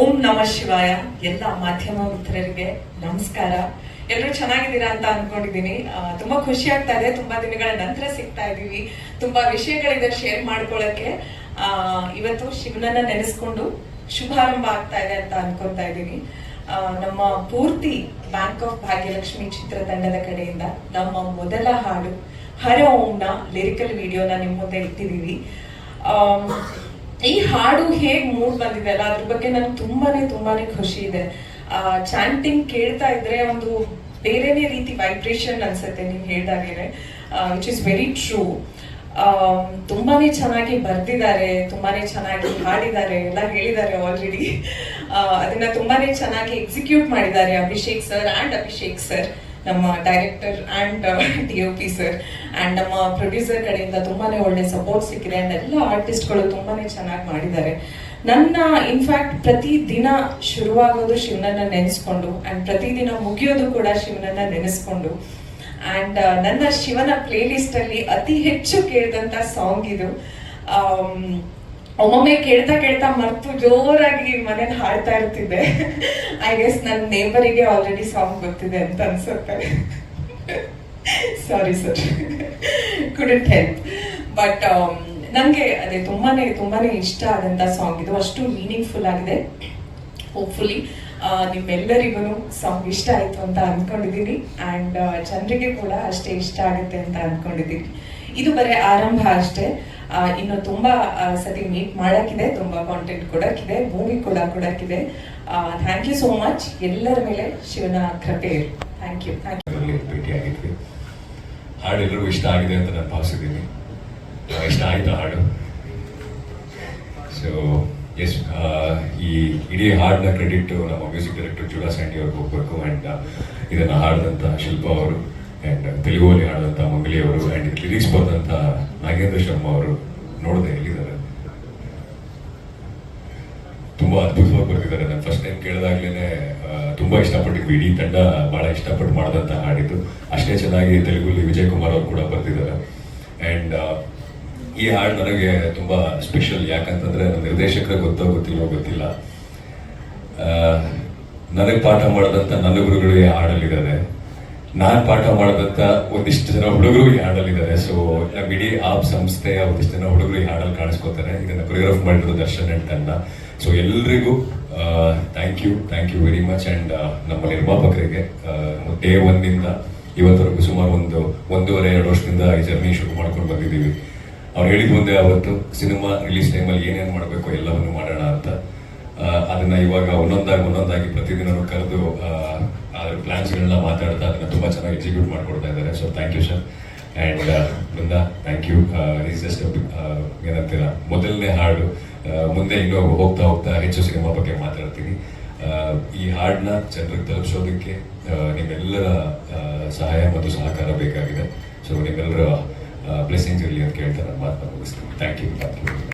ಓಂ ನಮ ಶಿವಾಯ. ಎಲ್ಲ ಮಾಧ್ಯಮ ಮಿತ್ರರಿಗೆ ನಮಸ್ಕಾರ. ಎಲ್ಲರೂ ಚೆನ್ನಾಗಿದ್ದೀರಾ ಅಂತ ಅನ್ಕೊಂಡಿದ್ದೀನಿ. ತುಂಬಾ ಖುಷಿ ಆಗ್ತಾ ಇದೆ. ತುಂಬಾ ದಿನಗಳ ನಂತರ ಸಿಗ್ತಾ ಇದೀವಿ ತುಂಬಾ ವಿಷಯಗಳಿದೆ ಶೇರ್ ಮಾಡ್ಕೊಳ್ಳಕ್ಕೆ. ಇವತ್ತು ಶಿವನನ್ನ ನೆನೆಸ್ಕೊಂಡು ಶುಭಾರಂಭ ಆಗ್ತಾ ಇದೆ ಅಂತ ಅನ್ಕೊತಾ ಇದ್ದೀನಿ. ನಮ್ಮ ಪೂರ್ತಿ ಬ್ಯಾಂಕ್ ಆಫ್ ಭಾಗ್ಯಲಕ್ಷ್ಮಿ ಚಿತ್ರತಂಡದ ಕಡೆಯಿಂದ ನಮ್ಮ ಮೊದಲ ಹಾಡು ಹರ ಓಂನ ಲಿರಿಕಲ್ ವಿಡಿಯೋನ ನಿಮ್ಮ ಮುಂದೆ ಇಟ್ಟಿದ್ದೀವಿ. ಈ ಹಾಡು ಹೇಗ್ ಮೂಡ್ ಬಂದಿದೆ ಅಲ್ಲ? ಅದ್ರ ಬಗ್ಗೆ ನಂಗೆ ತುಂಬಾನೇ ತುಂಬಾನೇ ಖುಷಿ ಇದೆ. ಚಾಂಟಿಂಗ್ ಕೇಳ್ತಾ ಇದ್ರೆ ಒಂದು ಬೇರೆನೇ ರೀತಿ ವೈಬ್ರೇಷನ್ ಅನ್ಸುತ್ತೆ ನೀವು ಹೇಳ್ದಾಗೇನೆ. ವಿಚ್ ಇಸ್ ವೆರಿ ಟ್ರೂ ತುಂಬಾನೇ ಚೆನ್ನಾಗಿ ಬರ್ದಿದ್ದಾರೆ, ತುಂಬಾನೇ ಚೆನ್ನಾಗಿ ಹಾಡಿದ್ದಾರೆ, ಎಲ್ಲ ಹೇಳಿದ್ದಾರೆ ಆಲ್ರೆಡಿ ಅದನ್ನ ತುಂಬಾನೇ ಚೆನ್ನಾಗಿ ಎಕ್ಸಿಕ್ಯೂಟ್ ಮಾಡಿದ್ದಾರೆ Abhishek sir and Abhishek sir ನಮ್ಮ director and D O P sir and ನಮ್ಮ ಪ್ರೊಡ್ಯೂಸರ್ ಕಡೆಯಿಂದ ತುಂಬಾನೇ ಒಳ್ಳೆ ಸಪೋರ್ಟ್ ಸಿಕ್ಕಿದೆ. ಅಂಡ್ ಎಲ್ಲ ಆರ್ಟಿಸ್ಟ್ಗಳು ತುಂಬಾನೇ ಚೆನ್ನಾಗಿ ಮಾಡಿದ್ದಾರೆ. ನನ್ನ ಇನ್ಫ್ಯಾಕ್ಟ್ ಪ್ರತಿ ದಿನ ಶುರುವಾಗೋದು ಶಿವನನ್ನ ನೆನೆಸ್ಕೊಂಡು ಅಂಡ್ ಪ್ರತಿದಿನ ಮುಗಿಯೋದು ಕೂಡ ಶಿವನನ್ನ ನೆನೆಸ್ಕೊಂಡು. ಅಂಡ್ ನನ್ನ ಶಿವನ ಪ್ಲೇಲಿಸ್ಟಲ್ಲಿ ಅತಿ ಹೆಚ್ಚು ಕೇಳಿದಂತ ಸಾಂಗ್ ಇದು. ಆಮ್, ಒಮ್ಮೊಮ್ಮೆ ಕೇಳ್ತಾ ಕೇಳ್ತಾ ಮರ್ತು ಜೋರಾಗಿ ಮನೇಲಿ ಹಾಡ್ತಾ ಇರ್ತಿದ್ದೆ. ಐ ಗೆಸ್ ನನ್ನ ನೇಬರಿಗೆ ಆಲ್ರೆಡಿ ಸಾಂಗ್ ಗೊತ್ತಿದೆ ಅಂತ ಅನ್ಸುತ್ತೆ. Sorry sir couldn't help but ನನಗೆ ಅದೇ ತುಂಬಾನೇ ತುಂಬಾನೇ ಇಷ್ಟ ಆದಂತ ಸಾಂಗ್ ಇದು ಅಷ್ಟು ಮೀನಿಂಗ್ಫುಲ್ ಆಗಿದೆ. ಹೋಪ್ಫುಲಿ ನಿಮ್ಮೆಲ್ಲರಿಗೂ ಸಾಂಗ್ ಇಷ್ಟ ಆಯ್ತು ಅಂತ ಅಂದ್ಕೊಂಡಿದ್ದೀನಿ ಅಂಡ್ ಜನರಿಗೆ ಕೂಡ ಅಷ್ಟೇ ಇಷ್ಟ ಆಗುತ್ತೆ ಅಂತ ಅಂದ್ಕೊಂಡಿದ್ದೀನಿ ಇದು ಬರೀ ಆರಂಭ ಅಷ್ಟೇ. ಇನ್ನು ತುಂಬಾ ಸತಿ ಮೀಟ್ ಮಾಡಕ್ಕಿದೆ, ತುಂಬಾ ಕಾಂಟೆಂಟ್ ಕೊಡಕ್ಕಿದೆ ಮೂವಿ ಕೂಡ ಕೊಡಕ್ಕಿದೆ. ಥ್ಯಾಂಕ್ ಯು ಸೋ ಮಚ್ ಎಲ್ಲರ ಮೇಲೆ ಶಿವನ ಕೃಪೆ ಥ್ಯಾಂಕ್ ಯು ಥ್ಯಾಂಕ್ ಯು ಭೇಟಿ ಭೇಟಿಯಾಗಿದ್ವಿ ಹಾಡು ಎಲ್ಲರಿಗೂ ಇಷ್ಟ ಆಗಿದೆ ಅಂತ ನಾನು ಭಾವಿಸಿದ್ದೀನಿ. ಇಷ್ಟ ಆಯಿತು ಹಾಡು? ಸೊ ಎಸ್ ಈ ಇಡೀ ಹಾಡಿನ ಕ್ರೆಡಿಟ್ ನಮ್ಮ ಮ್ಯೂಸಿಕ್ ಡೈರೆಕ್ಟರ್ ಜುಡಾ ಸ್ಯಾಂಡಿ ಅವ್ರಿಗೆ ಹೋಗ್ಬೇಕು ಆ್ಯಂಡ್ ಇದನ್ನು ಹಾಡಿದಂಥ ಶಿಲ್ಪ ಅವರು ಆ್ಯಂಡ್ ತೆಲುಗುವಲ್ಲಿ ಹಾಡಿದಂಥ ಮಂಗಲಿ ಅವರು ಆ್ಯಂಡ್ ಲಿರಿಕ್ಸ್ ಬರೆದಂಥ ನಾಗೇಂದ್ರ ಶರ್ಮಾ ಅವರು ನೋಡಿದೆ ಎಲ್ಲಿದ್ದಾರೆ? ತುಂಬಾ ಅದ್ಭುತವಾಗಿ ಬರ್ತಿದ್ದಾರೆ ನಾನು ಫಸ್ಟ್ ಟೈಮ್ ಕೇಳಿದಾಗ್ಲೇನೆ ತುಂಬಾ ಇಷ್ಟಪಟ್ಟಿದ್ವಿ ಇಡೀ ತಂಡ ಬಹಳ ಇಷ್ಟಪಟ್ಟು ಮಾಡಿದಂತ ಹಾಡಿದ್ದು. ಅಷ್ಟೇ ಚೆನ್ನಾಗಿ ತೆಲುಗುಲಿ ವಿಜಯ್ ಕುಮಾರ್ ಅವರು ಕೂಡ ಬರ್ತಿದ್ದಾರೆ ಅಂಡ್ ಈ ಹಾಡು ನನಗೆ ತುಂಬಾ ಸ್ಪೆಷಲ್ ಯಾಕಂತಂದ್ರೆ ನಿರ್ದೇಶಕರ ಗೊತ್ತೋ ಗೊತ್ತಿಲ್ಲೋ. ಗೊತ್ತಿಲ್ಲ ನನಗೆ ಪಾಠ ಮಾಡಿದಂತ ನನ್ನ ಗುರುಗಳು ಹಾಡಲ್ಲಿದ್ದಾರೆ. ನಾನ್ ಪಾಠ ಮಾಡಿದಂತ ಒಂದಿಷ್ಟು ಜನ ಹುಡುಗರು ಈ ಹಾಡಲ್ಲಿದ್ದಾರೆ ಸೊ ನಮ್ಮ ಇಡೀ ಆಪ್ ಸಂಸ್ಥೆಯ ಒಂದಿಷ್ಟು ಜನ ಹುಡುಗರು ಈ ಹಾಡಲ್ಲಿ ಕಾಣಿಸ್ಕೋತಾರೆ. ಇದನ್ನ ಕೊರಿಯೋಗ್ರಾಫ್ ಮಾಡಿರೋ ದರ್ಶನ್ ಅಂಡ್ ತನ್ನ. ಸೊ ಎಲ್ರಿಗೂ thank you thank you very much and ನಮ್ಮ ನಿರ್ಮಾಪಕರಿಗೆ. ಡೇ ಒಂದಿಂದ ಇವತ್ತವರೆಗೂ ಸುಮಾರು ಒಂದು, ಒಂದೂವರೆ, ಎರಡು ವರ್ಷದಿಂದ ಈ ಜರ್ನಿ ಶುರು ಮಾಡ್ಕೊಂಡು ಬಂದಿದ್ದೀವಿ. ಅವ್ರು ಹೇಳಿದ ಮುಂದೆ ಅವತ್ತು, ಸಿನಿಮಾ ರಿಲೀಸ್ ಟೈಮಲ್ಲಿ ಏನೇನು ಮಾಡಬೇಕು ಎಲ್ಲವನ್ನು ಮಾಡೋಣ ಅಂತ. ಅದನ್ನ ಇವಾಗ ಒಂದೊಂದಾಗಿ ಒಂದೊಂದಾಗಿ ಪ್ರತಿದಿನ ಕರೆದು ಅದ್ರ ಪ್ಲಾನ್ಸ್ಗಳನ್ನ ಮಾತಾಡ್ತಾ ಅದನ್ನ ತುಂಬಾ ಚೆನ್ನಾಗಿ ಎಕ್ಸಿಕ್ಯೂಟ್ ಮಾಡ್ಕೊಡ್ತಾ ಇದ್ದಾರೆ. So thank you sir and Brinda thank you is just ಏನಂತೀರ, ಮೊದಲನೇ ಹಾಡು. ಮುಂದೆ ಇನ್ನೂ ಹೋಗ್ತಾ ಹೋಗ್ತಾ ಹೆಚ್ಚು ಸಿನಿಮಾ ಬಗ್ಗೆ ಮಾತಾಡ್ತೀನಿ. ಈ ಹಾಡನ್ನ ಜನರಿಗೆ ತಲುಪಿಸೋದಕ್ಕೆ ನಿಮ್ಮೆಲ್ಲರ ಸಹಾಯ ಮತ್ತು ಸಹಕಾರ ಬೇಕಾಗಿದೆ. ಸೊ ನಿಮ್ಮೆಲ್ಲರ ಬ್ಲೆಸ್ಸಿಂಗ್ಸ್ ಇರಲಿ ಅಂತ ಕೇಳ್ತಾ ನಾನು ಮಾತನ್ನ ಮುಗಿಸ್ತೀನಿ. Thank you thank you